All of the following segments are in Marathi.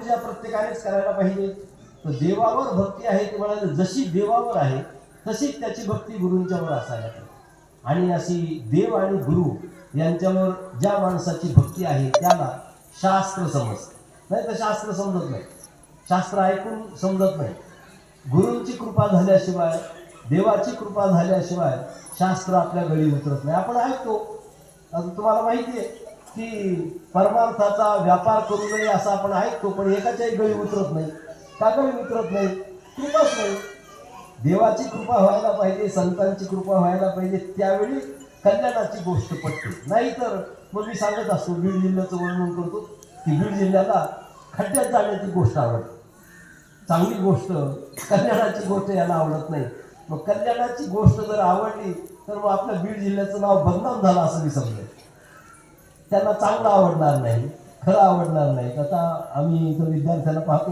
पूजा प्रत्येकानेच करायला पाहिजे. तर देवावर भक्ती आहे ते म्हणाले जशी देवावर आहे तशीच त्याची भक्ती गुरूंच्यावर असायला पाहिजे. आणि अशी देव आणि गुरु यांच्यावर ज्या माणसाची भक्ती आहे त्याला शास्त्र समजतं. नाही तर शास्त्र समजत नाही. शास्त्र ऐकून समजत नाही. गुरूंची कृपा झाल्याशिवाय देवाची कृपा झाल्याशिवाय शास्त्र आपल्या गळी उतरत नाही. आपण ऐकतो. आता तुम्हाला माहिती आहे की परमार्थाचा व्यापार करू नये असं आपण ऐकतो पण एकाच्याही गळी उतरत नाही का गळी उतरत नाही कृपाच नाही. देवाची कृपा व्हायला पाहिजे संतांची कृपा व्हायला पाहिजे त्यावेळी कल्याणाची गोष्ट पटते. नाहीतर मग मी सांगत असतो बीड जिल्ह्याचं वर्णन करतो की बीड जिल्ह्याला खड्ड्यात जाण्याची गोष्ट आवडते. चांगली गोष्ट कल्याणाची गोष्ट याला आवडत नाही. मग कल्याणाची गोष्ट जर आवडली तर मग आपल्या बीड जिल्ह्याचं नाव बदनाम झालं असं मी समजेल त्यांना चांगलं आवडणार नाही खरं आवडणार नाही. आता आम्ही इथं विद्यार्थ्यांना पाहतो.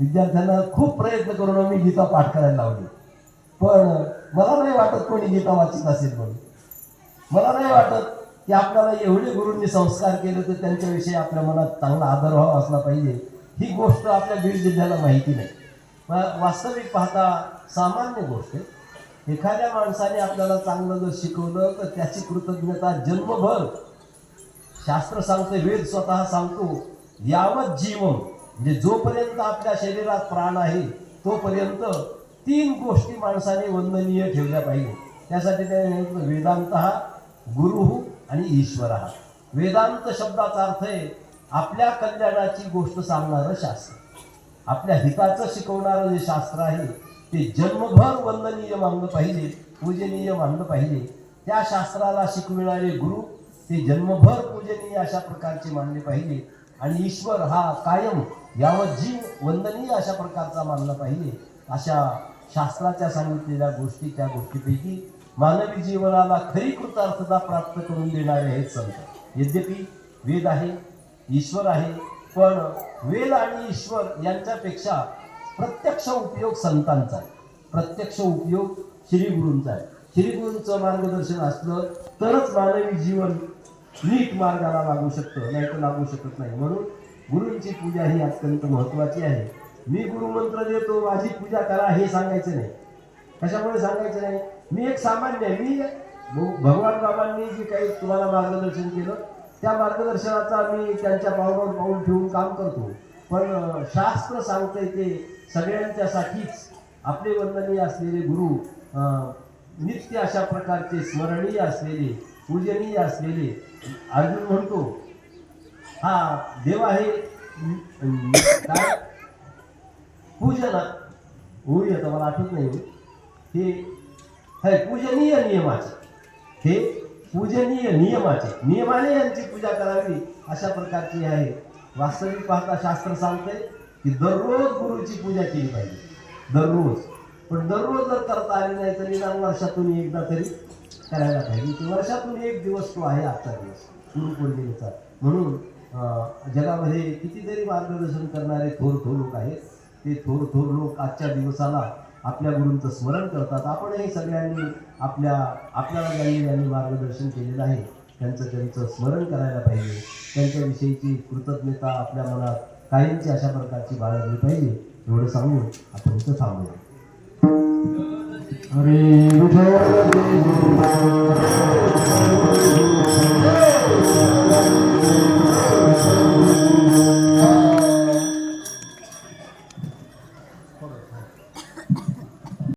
विद्यार्थ्यांना खूप प्रयत्न करून आम्ही गीता पाठ करायला लावली. पण मला नाही वाटत कोणी गीता वाचित असेल म्हणून. मला नाही वाटत की आपल्याला एवढे गुरूंनी संस्कार केले तर त्यांच्याविषयी आपल्या मनात चांगला आदर व्हावा असला पाहिजे. ही गोष्ट आपल्या बीड जिल्ह्याला माहिती नाही. वास्तविक पाहता सामान्य गोष्ट आहे. एखाद्या माणसाने आपल्याला चांगलं जर शिकवलं तर त्याची कृतज्ञता जन्मभर शास्त्र सांगते वेद स्वतः सांगतो यावत जीवन म्हणजे जोपर्यंत आपल्या शरीरात प्राण आहे तोपर्यंत तीन गोष्टी माणसाने वंदनीय ठेवल्या पाहिजे. त्यासाठी त्याने वेदांत हा गुरु आणि ईश्वर. हा वेदांत शब्दाचा अर्थ आहे आपल्या कल्याणाची गोष्ट सांगणारं शास्त्र. आपल्या हिताचं शिकवणारं जे शास्त्र आहे ते जन्मभर वंदनीय मानलं पाहिजे पूजनीय मानलं पाहिजे. त्या शास्त्राला शिकविणारे गुरु ते जन्मभर पूजनीय अशा प्रकारचे मानले पाहिजे आणि ईश्वर हा कायम यावर जीव वंदनीय अशा प्रकारचा मानला पाहिजे अशा शास्त्राच्या सांगितलेल्या गोष्टी त्या गोष्टीपैकी मानवी जीवनाला खरी कृतार्थता प्राप्त करून देणारे हे संत. यद्यपि वेद आहे ईश्वर आहे पण वेद आणि ईश्वर यांच्यापेक्षा प्रत्यक्ष उपयोग संतांचा आहे. प्रत्यक्ष उपयोग श्रीगुरूंचा आहे. श्रीगुरूंचं मार्गदर्शन असलं तरच मानवी जीवन नीट मार्गाला लागू शकतं नाही तर लागू शकत नाही. म्हणून गुरूंची पूजा ही अत्यंत महत्त्वाची आहे. मी गुरुमंत्र देतो माझी पूजा करा हे सांगायचं नाही. कशामुळे सांगायचं नाही? मी एक सामान्य आहे. मी भ- भगवान बाबांनी जे काही तुम्हाला मार्गदर्शन केलं त्या मार्गदर्शनाचा मी त्यांच्या पावलावर पाऊल ठेवून काम करतो. पण शास्त्र सांगतंय ते सगळ्यांच्यासाठीच. आपले वंदनीय असलेले गुरु नित्य अशा प्रकारचे स्मरणीय असलेले पूजनीय असलेले. अर्जुन म्हणतो हा देव आहे काय पूजना होई आता मला आठवत नाही हे हे पूजनीय नियमाचे. हे पूजनीय नियमाचे. नियमाने यांची पूजा करावी अशा प्रकारची आहे. वास्तविक पाहता शास्त्र सांगते की दररोज गुरुची पूजा केली पाहिजे. दररोज. पण दररोज जर करता आली नाही तरी निदान वर्षातून एकदा तरी करायला पाहिजे. म्हणजे की वर्षातून एक दिवस तो आहे आजचा दिवस. गुरुपौर्णिमेचा म्हणून जगामध्ये कितीतरी मार्गदर्शन करणारे थोर थोर लोक आहेत. ते थोर थोर लोक आजच्या दिवसाला आपल्या गुरूंचं स्मरण करतात. आपणही सगळ्यांनी आपल्या आपल्याला ज्यांनी ज्यांनी मार्गदर्शन केलेलं आहे त्यांचं त्यांचं स्मरण करायला पाहिजे. त्यांच्याविषयीची कृतज्ञता आपल्या मनात कायमची अशा प्रकारची बाळगली पाहिजे. एवढं सांगून आपण इथं थांबूया. Hare Krishna Hare